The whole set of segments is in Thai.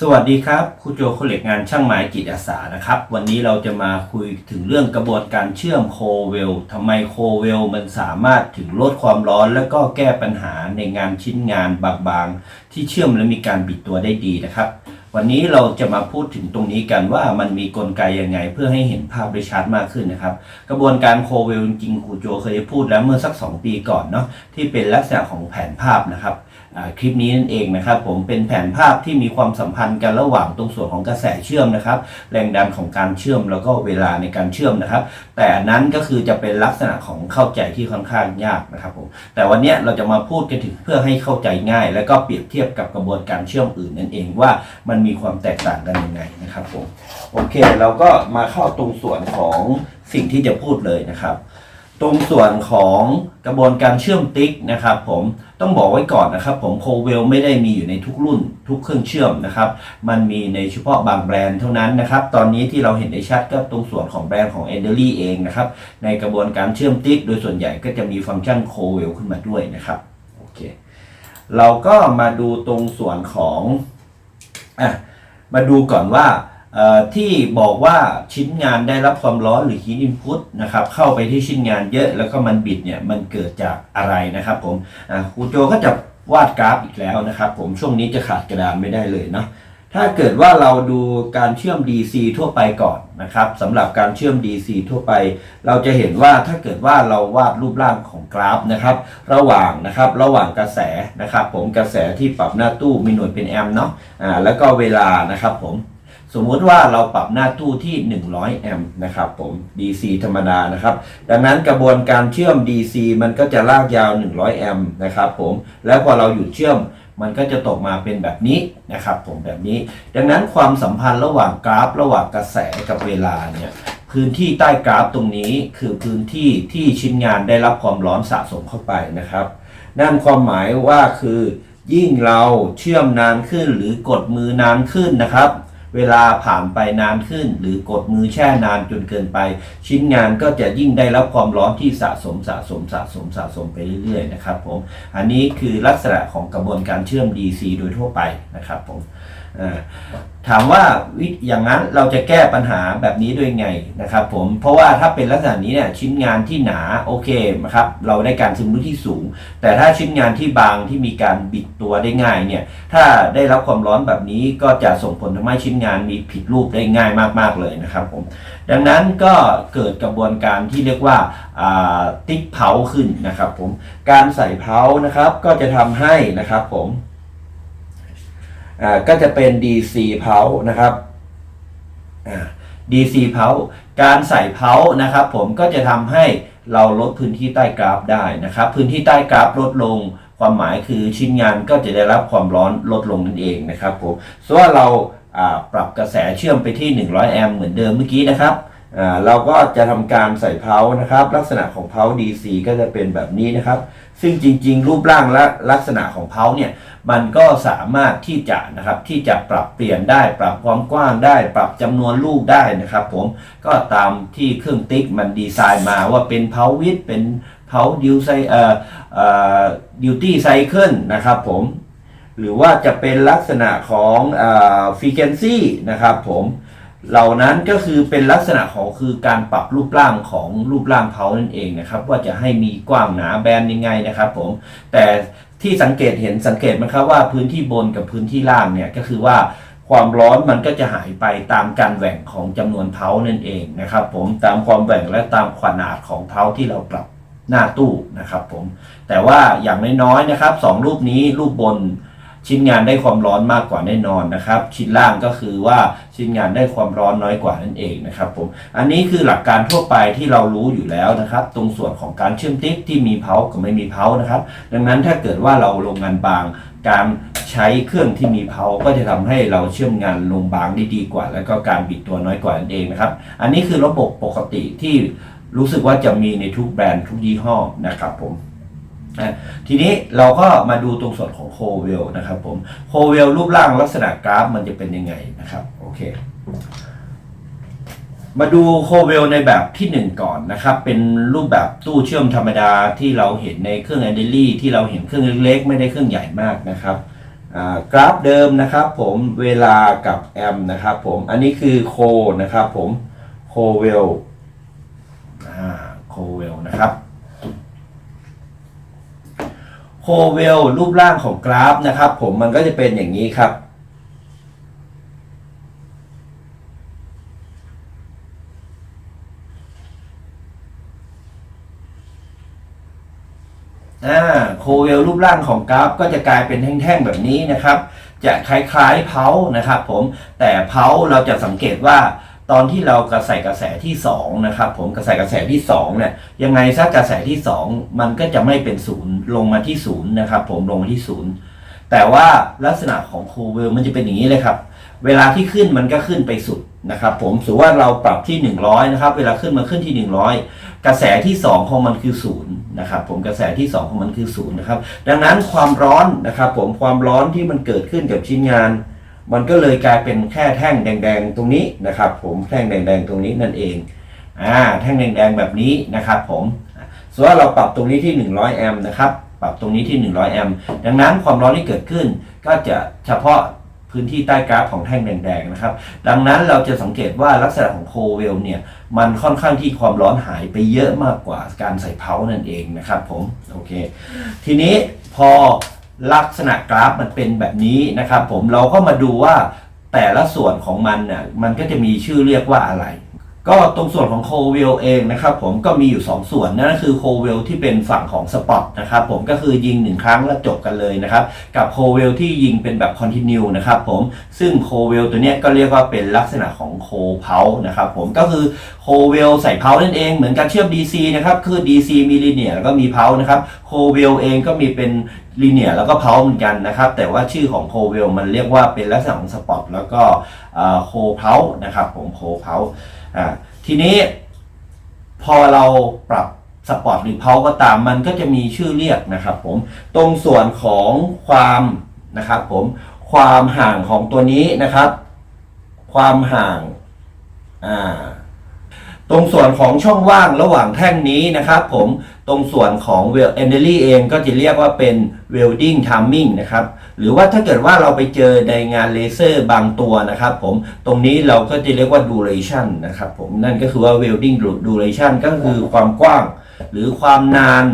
สวัสดีครับครูโจโคเล็กงานช่างไม้จิตอาสานะครับ วันนี้เราจะมาคุยถึงเรื่องกระบวนการเชื่อมโคเวลทำไมโคเวลมันสามารถถึงลดความร้อน แล้วก็แก้ปัญหาในงานชิ้นงานบางๆ ที่เชื่อมและมีการบิดตัวได้ดีนะครับ วันนี้เราจะมาพูดถึงตรงนี้กันว่ามันมีกลไกยังไง เพื่อให้เห็นภาพได้ชัดมากขึ้นนะครับ กระบวนการโคเวลจริงๆครูโจเคยพูดแล้วเมื่อสัก 2 ปีก่อนเนาะที่เป็นลักษณะของแผนภาพนะครับ คลิปนี้นั่นเองนะครับผมเป็นแผนภาพที่มีความสัมพันธ์กันระหว่างตรงส่วนของกระแสเชื่อมนะครับ แรงดันของการเชื่อมแล้วก็เวลาในการเชื่อมนะครับ แต่นั้นก็คือจะเป็นลักษณะของเข้าใจที่ค่อนข้างยากนะครับผมแต่วันนี้เราจะมาพูดกันถึงเพื่อให้เข้าใจง่าย แล้วก็เปรียบเทียบกับกระบวนการเชื่อมอื่นนั่นเองว่ามันมีความแตกต่างกันยังไงนะครับผมโอเคเราก็มาเข้าตรงส่วนของสิ่งที่จะพูดเลยนะครับ ตรงส่วนของกระบวนการเชื่อมติ๊กนะครับผมต้องบอกไว้ก่อนนะครับผมโคเวลไม่ได้มีอยู่ในทุกรุ่นทุกเครื่องเชื่อมนะครับ มันมีในเฉพาะบางแบรนด์เท่านั้นนะครับ ตอนนี้ที่เราเห็นได้ชัดก็ตรงส่วนของแบรนด์ของ e n d e r y เองนะครับ ในกระบวนการเชื่อมติ๊ก โดยส่วนใหญ่ก็จะมีฟังก์ชันโคเวลขึ้นมาด้วยนะครับโอเคเราก็มาดูตรงส่วนของอะมาดูก่อนว่า ที่บอกว่าชิ้นงานได้รับความร้อนหรือ heat input นะครับเข้าไปที่ชิ้นงานเยอะแล้วก็มันบิดเนี่ยมันเกิดจากอะไรนะครับผมครูโจก็จะวาดกราฟอีกแล้วนะครับ ผมช่วงนี้จะขาดกระดานไม่ได้เลยเนาะถ้าเกิดว่าเราดูการเชื่อม DC ทั่วไปก่อนนะครับสำหรับการเชื่อม DC ทั่วไป เราจะเห็นว่าถ้าเกิดว่าเราวาดรูปร่างของกราฟนะครับ ระหว่างนะครับระหว่างกระแสนะครับ ผมกระแสที่ปรับหน้าตู้มีหน่วยเป็นแอมป์เนาะอ่าแล้วก็เวลานะครับผม สมมุติว่าเราปรับหน้าตู้ที่ 100 แอมป์นะครับผม DC ธรรมดานะครับ ดังนั้นกระบวนการเชื่อม DC มันก็จะลากยาว 100 แอมป์นะครับผม แล้วพอเราหยุดเชื่อมมันก็จะตกมาเป็นแบบนี้นะครับผมแบบนี้ ดังนั้นความสัมพันธ์ระหว่างกราฟ ระหว่างกระแสกับเวลาเนี่ยพื้นที่ใต้กราฟตรงนี้คือพื้นที่ที่ชิ้นงานได้รับความร้อนสะสมเข้าไปนะครับ นั่นความหมายว่าคือยิ่งเราเชื่อมนานขึ้นหรือกดมือนานขึ้นนะครับ เวลาผ่านไปนานขึ้น หรือกดมือแช่นานจนเกินไป ชิ้นงานก็จะยิ่งได้รับความร้อนที่สะสมสะสมสะสมสะสมไปเรื่อยๆนะครับผมอันนี้คือลักษณะของกระบวนการเชื่อม DC โดยทั่วไปนะครับผม ถามว่าวิอย่างนั้นเราจะแก้ปัญหาแบบนี้ด้วยไงนะครับผมเพราะว่าถ้าเป็นลักษณะนี้เนี่ยชิ้นงานที่หนาโอเคนะครับเราได้การซึมรู้ที่สูง แต่ถ้าชิ้นงานที่บางที่มีการบิดตัวได้ง่ายเนี่ยถ้าได้รับความร้อนแบบนี้ก็จะส่งผลทำให้ชิ้นงานมีผิดรูปได้ง่ายมากๆเลยนะครับผมดังนั้นก็เกิดกระบวนการที่เรียกว่าอ่าติ๊กเผาขึ้นนะครับผมการใส่เผานะครับก็จะทำให้นะครับผม อ่าก็จะเป็น DC เผานะครับอ่า DC เผาการใส่เผานะครับผมก็จะทำให้เราลดพื้นที่ใต้กราฟได้นะครับ พื้นที่ใต้กราฟลดลง ความหมายคือชิ้นงานก็จะได้รับความร้อนลดลงนั่นเองนะครับผมส่วนเราอ่าปรับกระแสเชื่อมไปที่ 100 แอมป์เหมือนเดิมเมื่อกี้นะครับ อ่าเราก็จะทำการใส่เพานะครับ ลักษณะของเพา DC ก็จะเป็นแบบนี้นะครับ ซึ่งจริง ๆ รูปร่างและลักษณะของเพาเนี่ยมันก็สามารถที่จะนะครับที่จะปรับเปลี่ยนได้ปรับความกว้างได้ ปรับจำนวนลูกได้นะครับ ผมก็ตามที่เครื่องติ๊กมันดีไซน์มาว่าเป็นเพาวิดเป็นเพาดิวไซเอ่อเอ่อดิวตี้ไซเคิลนะครับผมหรือว่าจะเป็นลักษณะของฟรีเ u นซี่นะครับผม เหล่านั้นก็คือเป็นลักษณะของคือการปรับรูปร่างของรูปร่างเขานั่นเองนะครับ ว่าจะให้มีกว้างหนาแบนยังไงนะครับ ผม แต่ที่สังเกตเห็นสังเกตไหมครับว่าพื้นที่บนกับพื้นที่ล่างเนี่ยก็คือว่าความร้อนมันก็จะหายไปตามการแหว่งของจำนวนเพานั่นเองนะครับ ผมตามความแหว่งและตามขนาดของเพาที่เราปรับหน้าตู้นะครับ ผมแต่ว่าอย่างน้อยๆนะครับสองรูปนี้รูปบน ชิ้นงานได้ความร้อนมากกว่าแน่นอนนะครับ ชิ้นล่างก็คือว่าชิ้นงานได้ความร้อนน้อยกว่านั่นเองนะครับผมอันนี้คือหลักการทั่วไปที่เรารู้อยู่แล้วนะครับ ตรงส่วนของการเชื่อมติ๊กที่มีเพากับไม่มีเพานะครับ ดังนั้นถ้าเกิดว่าเราลงงานบางการใช้เครื่องที่มีเพาก็จะทำให้เราเชื่อมงานลงบางได้ดีกว่า แล้วก็การบิดตัวน้อยกว่านั่นเองนะครับ อันนี้คือระบบปกติที่รู้สึกว่าจะมีในทุกแบรนด์ทุกยี่ห้อนะครับผม อะทีนี้เราก็มาดูตรงส่วนของโคเวลนะครับผมโคเวลรูปร่างลักษณะกราฟมันจะเป็นยังไงนะครับโอเค มาดูโคเวลในแบบที่ 1 ก่อนนะครับ เป็นรูปแบบตู้เชื่อมธรรมดาที่เราเห็นในเครื่องแอนเดลี่ที่เราเห็นเครื่องเล็กๆ ไม่ได้เครื่องใหญ่มากนะครับกราฟเดิมนะครับผมเวลากับแอมนะครับผมอันนี้คือโคนะครับผมโคเวลโคเวลนะครับ โคเวลรูปร่างของกราฟนะครับ ผมมันก็จะเป็นอย่างนี้ครับ อ่าโคเวลรูปร่างของกราฟก็จะกลายเป็นแท่งๆแบบนี้นะครับ จะคล้ายๆเพานะครับ ผมแต่เพาเราจะสังเกตว่า ตอนที่เรากระใส่กระแสที่2นะครับผมกระใส่กระแสที่2เนี่ยยังไงซะกระแสที่ 2 มันก็จะไม่เป็นศูนย์ลงมาที่ศูนย์นะครับผมลงมาที่ศูนย์แต่ว่าลักษณะของโคเวลมันจะเป็นอย่างนี้เลยครับ เวลาที่ขึ้นมันก็ขึ้นไปสุดนะครับผมสมมติว่าเราปรับที่ 100นะครับเวลาขึ้นมาขึ้นที่ 100 กระแสที่ 2 ของมันคือศูนย์นะครับผมกระแสที่ 2 ของมันคือศูนย์นะครับดังนั้นความร้อนนะครับผมความร้อนที่มันเกิดขึ้นกับชิ้นงาน มันก็เลยกลายเป็นแค่แท่งแดง ๆ ตรงนี้นะครับ ผมแท่งแดง ๆ ตรงนี้นั่นเองอ่าแท่งแดง ๆ แบบนี้นะครับ ผมส่วนเราปรับตรงนี้ที่ 100 แอมป์นะครับ ปรับตรงนี้ที่ 100 แอมป์ดังนั้นความร้อนที่เกิดขึ้น ก็จะเฉพาะพื้นที่ใต้กราฟของแท่งแดงๆนะครับ ดังนั้นเราจะสังเกตว่าลักษณะของโคเวลเนี่ย มันค่อนข้างที่ความร้อนหายไปเยอะมากกว่าการใส่เพานั่นเองนะครับผม โอเค ทีนี้พอ ลักษณะกราฟมันเป็นแบบนี้นะครับ ผมเราก็มาดูว่าแต่ละส่วนของมันน่ยมันก็จะมีชื่อเรียกว่าอะไร ก็ตรงส่วนของโคเวลเองนะครับผมก็มีอยู่ 2 ส่วนนั่นก็คือโคเวลที่เป็นฝั่งของสปอตนะครับผมก็คือยิง 1 ครั้งแล้วจบกันเลยนะครับ กับโคเวลที่ยิงเป็นแบบคอนติเนียนะครับผมซึ่งโคเวลตัวนี้ก็เรียกว่าเป็นลักษณะของโคเพานะครับผมก็คือโคเวลใส่เพานั่นเองเหมือนการเชื่อม DC นะครับคือ DC มีลีเนียแล้วก็มีเพานะครับโคเวลเองก็มีเป็นลีเนียแล้วก็เพาเหมือนกันนะครับ แต่ว่าชื่อของโคเวลมันเรียกว่าเป็นลักษณะของสปอตแล้วก็โคเพานะครับผมโคเพา อ่าทีนี้พอเราปรับสปอร์ตหรือเพาก็ตามมันก็จะมีชื่อเรียกนะครับผมตรงส่วนของความนะครับผมความห่างของตัวนี้นะครับ ความห่างอ่าตรงส่วนของช่องว่างระหว่างแท่งนี้นะครับผมตรงส่วนของเวลเอนเดอรี่เองก็จะเรียกว่าเป็น welding timing นะครับ หรือว่าถ้าเกิดว่าเราไปเจอในงานเลเซอร์บางตัวนะครับ ผมตรงนี้เราก็จะเรียกว่า duration นะครับผมนั่นก็คือว่า welding duration ก็คือความกว้าง หรือความนาน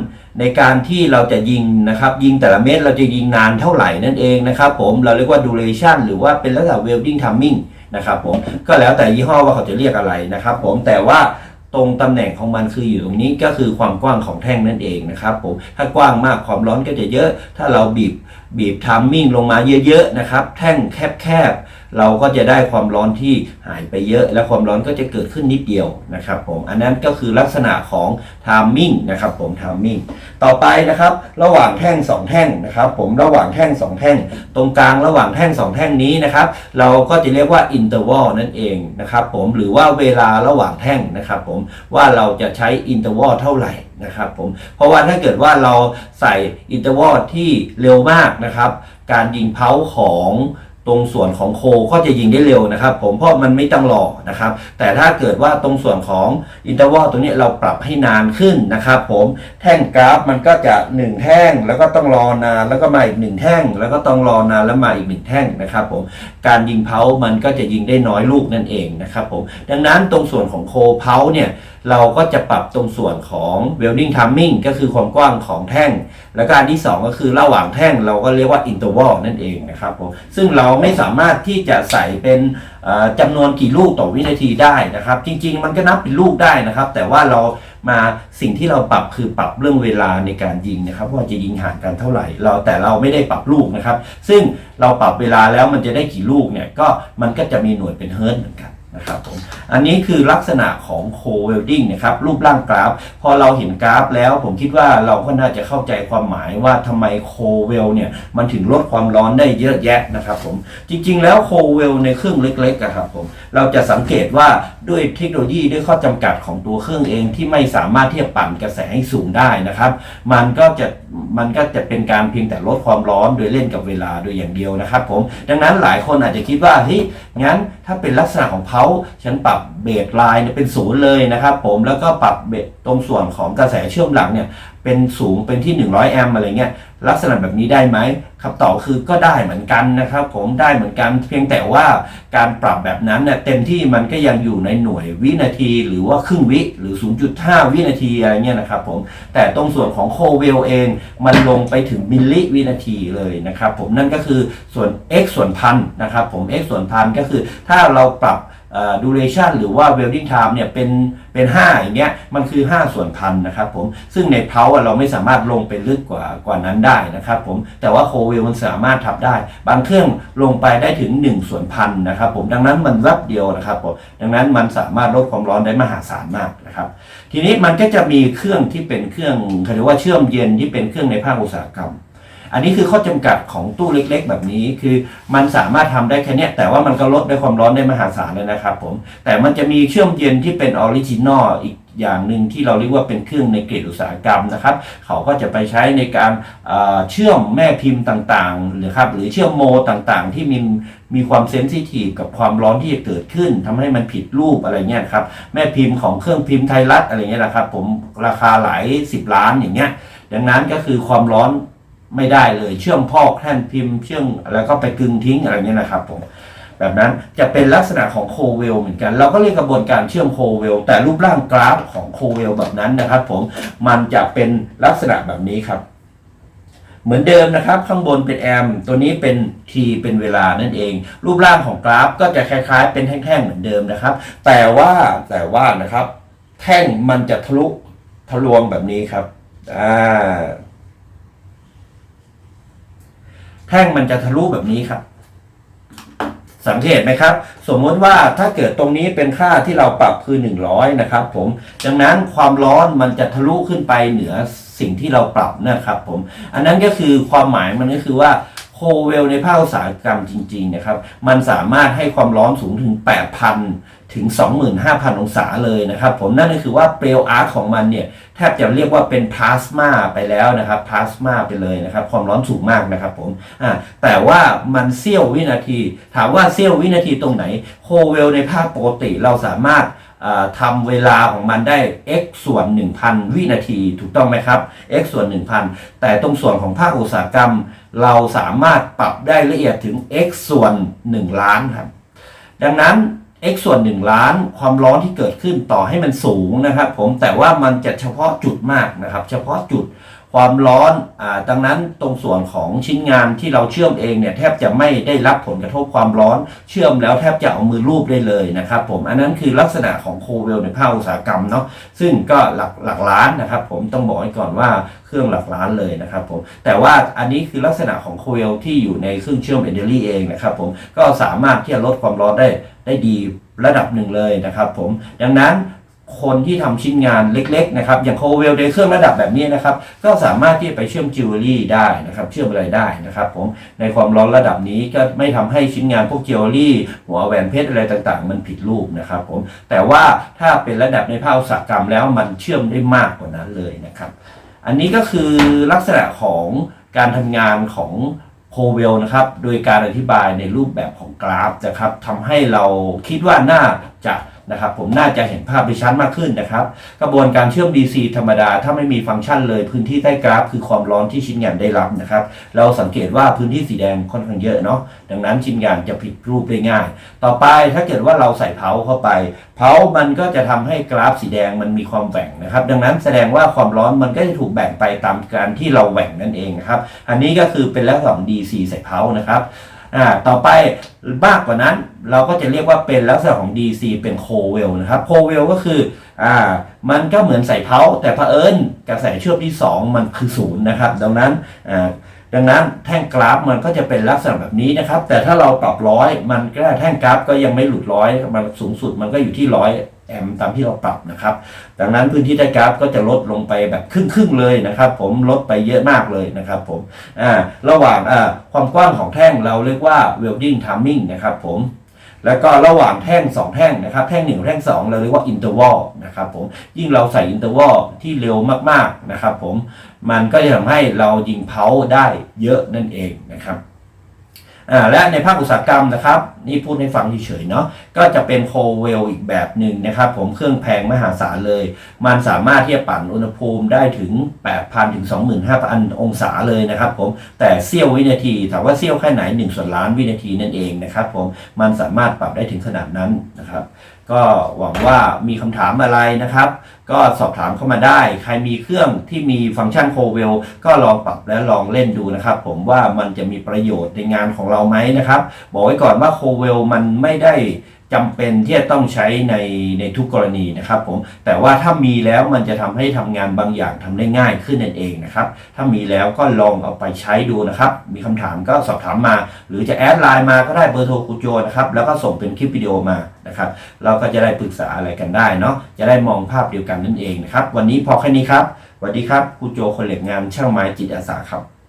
ในการที่เราจะยิงนะครับ ยิงแต่ละเม็ดเราจะยิงนานเท่าไหร่นั่นเองนะครับผมเราเรียกว่า duration หรือว่าเป็นลักษณะ welding timing นะครับผมก็แล้วแต่ยี่ห้อว่าเขาจะเรียกอะไรนะครับผมแต่ว่า ตรงตำแหน่งของมันคืออยู่ตรงนี้ก็คือความกว้างของแท่งนั่นเองนะครับผมถ้ากว้างมากความร้อนก็จะเยอะ ถ้าเราบีบบีบทัมมิ่งลงมาเยอะๆนะครับ แท่งแคบๆ เราก็จะได้ความร้อนที่หายไปเยอะ และความร้อนก็จะเกิดขึ้นนิดเดียวนะครับผมอันนั้นก็คือลักษณะของทามมิ่งนะครับผมทามมิ่งต่อไปนะครับระหว่างแท่งสองแท่งนะครับผมระหว่างแท่งสองแท่ง ตรงกลางระหว่างแท่งสองแท่งนี้นะครับเราก็จะเรียกว่าอินเตอร์วลนั่นเองนะครับผมหรือว่าเวลาระหว่างแท่งนะครับผมว่าเราจะใช้อินเตอร์วลเท่าไหร่นะครับผมเพราะว่าถ้าเกิดว่าเราใส่อินเตอร์วลที่เร็วมากนะครับการยิงเพาของ ตรงส่วนของโคก็จะยิงได้เร็วนะครับ ผมเพราะมันไม่ต้องรอนะครับ แต่ถ้าเกิดว่าตรงส่วนของอินเตอร์วลตรงนี้เราปรับให้นานขึ้นนะครับผมแท่งกราฟมันก็จะ 1 แท่งแล้วก็ต้องรอนาน แล้วก็มาอีก 1 แท่ง แล้วก็ต้องรอนานแล้วมาอีก 1 แท่งนะครับผมการยิงเพามันก็จะยิงได้น้อยลูกนั่นเองนะครับผมดังนั้นตรงส่วนของโคเพาเนี่ยเราก็จะปรับตรงส่วนของ welding timing ก็คือความกว้างของแท่ง แล้วก็อันที่ 2 ก็คือระหว่างแท่งเราก็เรียกว่า interval นั่นเองนะครับผมซึ่งเราไม่สามารถที่จะใส่เป็นจำนวนกี่ลูกต่อวินาทีได้นะครับ จริง ๆ มันก็นับเป็นลูกได้นะครับ แต่ว่าเรามาสิ่งที่เราปรับคือปรับเรื่องเวลาในการยิงนะครับ ว่าจะยิงห่างกันเท่าไหร่ เราแต่เราไม่ได้ปรับลูกนะครับ ซึ่งเราปรับเวลาแล้วมันจะได้กี่ลูกเนี่ยก็มันก็จะมีหน่วยเป็นเฮิร์ตเหมือนกันนะครับผม อันนี้คือลักษณะของโคเวลดิ้งนะครับรูปร่างกราฟ พอเราเห็นกราฟแล้วผมคิดว่าเราก็น่าจะเข้าใจความหมายว่าทำไมโคเวลเนี่ยมันถึงลดความร้อนได้เยอะแยะนะครับผมจริงๆ แล้วโคเวลในเครื่องเล็กๆครับผมเราจะสังเกตว่าด้วยเทคโนโลยีด้วยข้อจำกัดของตัวเครื่องเองที่ไม่สามารถที่จะปั่นกระแสให้สูงได้นะครับ มันก็จะมันก็จะเป็นการเพียงแต่ลดความร้อนโดยเล่นกับเวลาโดยอย่างเดียวนะครับผมดังนั้นหลายคนอาจจะคิดว่าเฮ้ยงั้นถ้าเป็นลักษณะของเพาฉันปรับเบสไลน์เนี่ยเป็นศูนย์เลยนะครับผมแล้วก็ปรับเบสตรงส่วนของกระแสเชื่อมหลังเนี่ยเป็นสูงเป็นที่ 100 แอมป์อะไรเงี้ยลักษณะแบบนี้ได้ไหมคำตอบคือก็ได้เหมือนกันนะครับ ผมได้เหมือนกันเพียงแต่ว่าการปรับแบบนั้นเนี่ยเต็มที่มันก็ยังอยู่ในหน่วยวินาที หรือว่าครึ่งวิหรือ 0.5 วินาทีอะไรเงี้ยนะครับผมแต่ตรงส่วนของโคเวลเองมันลงไปถึงมิลลิวินาทีเลยนะครับผมนั่นก็คือส่วน x ส่วนพันนะครับผม x ส่วนพันก็คือถ้าเราปรับ ดูเรชันหรือว่า welding time เนี่ยเป็นเป็น 5 อย่างเงี้ยมันคือ 5 ส่วนพันนะครับผมซึ่งในเพาเราไม่สามารถลงไปลึกกว่ากว่านั้นได้นะครับผมแต่ว่าโคเวลมันสามารถทำได้ บางเครื่องลงไปได้ถึง 1 ส่วนพันนะครับผมดังนั้นมันแวบเดียวนะครับผมดังนั้นมันสามารถลดความร้อนได้มหาศาลมากนะครับ ทีนี้มันก็จะมีเครื่องที่เป็นเครื่องเขาเรียกว่าเชื่อมเย็นที่เป็นเครื่องในภาคอุตสาหกรรม อันนี้คือข้อจำกัดของตู้เล็ก ๆ แบบนี้คือมันสามารถทำได้แค่เนี้ยแต่ว่ามันก็ลดด้วยความร้อนได้มหาศาลเลยนะครับผมแต่มันจะมีเชื่อมเย็นที่เป็นออริจินอลอีกอย่างหนึ่งที่เราเรียกว่าเป็นเครื่องในเกรดอุตสาหกรรมนะครับ เขาก็จะไปใช้ในการเชื่อมแม่พิมพ์ต่างๆหรือครับหรือเชื่อมโมต่างๆ ที่มีมีความเซนซิทีฟกับความร้อนที่จะเกิดขึ้นทำให้มันผิดรูปอะไรเงี้ยครับแม่พิมพ์ของเครื่องพิมพ์ไทยรัฐอะไรเงี้ยนะครับผมราคาหลายสิบล้านอย่างเงี้ยดังนั้นก็คือความร้อน ไม่ได้เลย เชื่อมพ่อแท่นพิมพ์ เชื่อมแล้วก็ไปกึงทิ้งอะไรเงี้ยนะครับผมแบบนั้นจะเป็นลักษณะของโคเวลเหมือนกัน เราก็เรียกกระบวนการเชื่อมโคเวลแต่รูปร่างกราฟของโคเวลแบบนั้นนะครับ ผมมันจะเป็นลักษณะแบบนี้ครับ เหมือนเดิมนะครับ ข้างบนเป็นแอมตัวนี้เป็น t เป็นเวลานั่นเอง รูปร่างของกราฟก็จะคล้าย ๆ เป็นแท่งๆเหมือนเดิมนะครับ แต่ว่าแต่ว่านะครับ แท่งมันจะทะลุทะลวงแบบนี้ครับอ่า แท่งมันจะทะลุแบบนี้ครับ สังเกตไหมครับ สมมติว่าถ้าเกิดตรงนี้เป็นค่าที่เราปรับคือ 100 นะครับ ผม ดังนั้นความร้อนมันจะทะลุขึ้นไปเหนือสิ่งที่เราปรับนะครับ ผม อันนั้นก็คือความหมายมันก็คือว่า โคเวลในภาคอุตสาหกรรมจริงๆนะครับ มันสามารถให้ความร้อนสูงถึง 8,000 ถึง 25,000 องศาเลยนะครับผมนั่นก็คือว่าเปลวอาร์ตของมันเนี่ยแทบจะเรียกว่าเป็นพลาสมาไปแล้วนะครับพลาสมาไปเลยนะครับ ความร้อนสูงมากนะครับผมอ่าแต่ว่ามันเสี้ยววินาที ถามว่าเสี้ยววินาทีตรงไหนโคเวลในภาคปกติเราสามารถ ทำเวลาของมันได้ x ส่วน 1,000 วินาทีถูกต้องไหมครับ x ส่วน 1,000 แต่ตรงส่วนของภาคอุตสาหกรรม เราสามารถปรับได้ละเอียดถึง x ส่วน 1 ล้านครับ ดังนั้น x ส่วน 1 ล้านความร้อนที่เกิดขึ้นต่อให้มันสูงนะครับ ผมแต่ว่ามันจะเฉพาะจุดมากนะครับ เฉพาะจุด ความร้อนอ่าดังนั้นตรงส่วนของชิ้นงานที่เราเชื่อมเองเนี่ยแทบจะไม่ได้รับผลกระทบความร้อน เชื่อมแล้วแทบจะเอามือรูปได้เลยนะครับผมอันนั้นคือลักษณะของโคเวลในภาคอุตสาหกรรมเนาะซึ่งก็หลักหลักล้านนะครับ ผมต้องบอกไว้ก่อนว่าเครื่องหลักล้านเลยนะครับผมแต่ว่าอันนี้คือลักษณะของโคเวลที่อยู่ในเครื่องเชื่อมเอนเดอรี่เองนะครับผมก็สามารถที่จะลดความร้อนได้ได้ดีระดับหนึ่งเลยนะครับผมดังนั้น คนที่ทำชิ้นงานเล็กๆนะครับอย่างโคเวลในเครื่องระดับแบบนี้นะครับ ก็สามารถที่จะไปเชื่อมจิวเวลรี่ได้นะครับ เชื่อมอะไรได้นะครับ ผมในความร้อนระดับนี้ก็ไม่ทำให้ชิ้นงานพวกจิวเวลรี่ หัวแหวนเพชรอะไรต่างๆ มันผิดรูปนะครับ ผมแต่ว่าถ้าเป็นระดับในภาคอุตสาหกรรมแล้วมันเชื่อมได้มากกว่านั้นเลยนะครับ อันนี้ก็คือลักษณะของการทำงานของโคเวลนะครับ โดยการอธิบายในรูปแบบของกราฟนะครับทำให้เราคิดว่าน่า จะนะครับผมน่าจะเห็นภาพได้ชัดมากขึ้นนะครับ กระบวนการเชื่อม DC ธรรมดา ถ้าไม่มีฟังก์ชันเลยพื้นที่ใต้กราฟ คือความร้อนที่ชิ้นงานได้รับนะครับ เราสังเกตว่าพื้นที่สีแดงค่อนข้างเยอะเนาะดังนั้นชิ้นงานจะผิดรูปได้ง่าย ต่อไปถ้าเกิดว่าเราใส่เผาเข้าไป เผามันก็จะทำให้กราฟสีแดงมันมีความแหว่งนะครับ ดังนั้นแสดงว่าความร้อนมันก็จะถูกแบ่งไปตามการที่เราแหว่งนั่นเองนะครับอันนี้ก็คือเป็นลักษณะของ DC ใส่เผานะครับ อ่าต่อไปมากกว่านั้นเราก็จะเรียกว่าเป็นลักษณะของ DC เป็นโคเวลนะครับโคเวลก็คืออ่ามันก็เหมือนใส่เพาแต่เผอิญกระแสเชื่อมที่ 2 มันคือศูนย์นะครับ ดังนั้นอ่าดังนั้นแท่งกราฟมันก็จะเป็นลักษณะแบบนี้นะครับ แต่ถ้าเราปรับร้อยมันก็แท่งกราฟก็ยังไม่หลุดร้อยมันสูงสุดมันก็อยู่ที่ร้อย แอมตามที่เราปรับนะครับ ดังนั้นพื้นที่ใต้กราฟก็จะลดลงไปแบบครึ่งๆเลยนะครับ ผมลดไปเยอะมากเลยนะครับผมอ่าระหว่างอ่าความกว้างของแท่งเราเรียกว่า welding timing นะครับผมแล้วก็ระหว่างแท่ง 2 แท่งนะครับ แท่ง1แท่ง 2 เราเรียกว่า interval นะครับผมยิ่งเราใส่ interval ที่เร็วมากๆนะครับผมมันก็จะทำให้เรายิงเผาได้เยอะนั่นเองนะครับ และในภาคอุตสาหกรรมนะครับนี่พูดให้ฟังเฉยๆเนาะก็จะเป็นโคเวลอีกแบบหนึ่งนะครับ ผมเครื่องแพงมหาศาลเลย มันสามารถที่จะปั่นอุณหภูมิได้ถึง 8,000 ถึง 25,000 องศาเลยนะครับผมแต่เสี้ยววินาทีถามว่าเสี้ยวแค่ไหน 1 ส่วนล้านวินาทีนั่นเองนะครับผมมันสามารถปรับได้ถึงขนาดนั้นนะครับ ก็หวังว่ามีคำถามอะไรนะครับ ก็สอบถามเข้ามาได้ ใครมีเครื่องที่มีฟังก์ชันโคเวลก็ลองปรับและลองเล่นดูนะครับ ผมว่ามันจะมีประโยชน์ในงานของเราไหมนะครับ บอกไว้ก่อนว่าโคเวลมันไม่ได้ จำเป็นที่จะต้องใช้ในในทุกกรณีนะครับผมแต่ว่าถ้ามีแล้วมันจะทำให้ทำงานบางอย่างทำได้ง่ายขึ้นนั่นเองนะครับ ถ้ามีแล้วก็ลองเอาไปใช้ดูนะครับ มีคำถามก็สอบถามมา หรือจะแอดไลน์มาก็ได้เบอร์โทรครูโจนะครับแล้วก็ส่งเป็นคลิปวิดีโอมานะครับ เราก็จะได้ปรึกษาอะไรกันได้เนาะจะได้มองภาพเดียวกันนั่นเองนะครับ วันนี้พอแค่นี้ครับสวัสดีครับครูโจคนเหล็กงานช่างไม้จิตอาสาครับ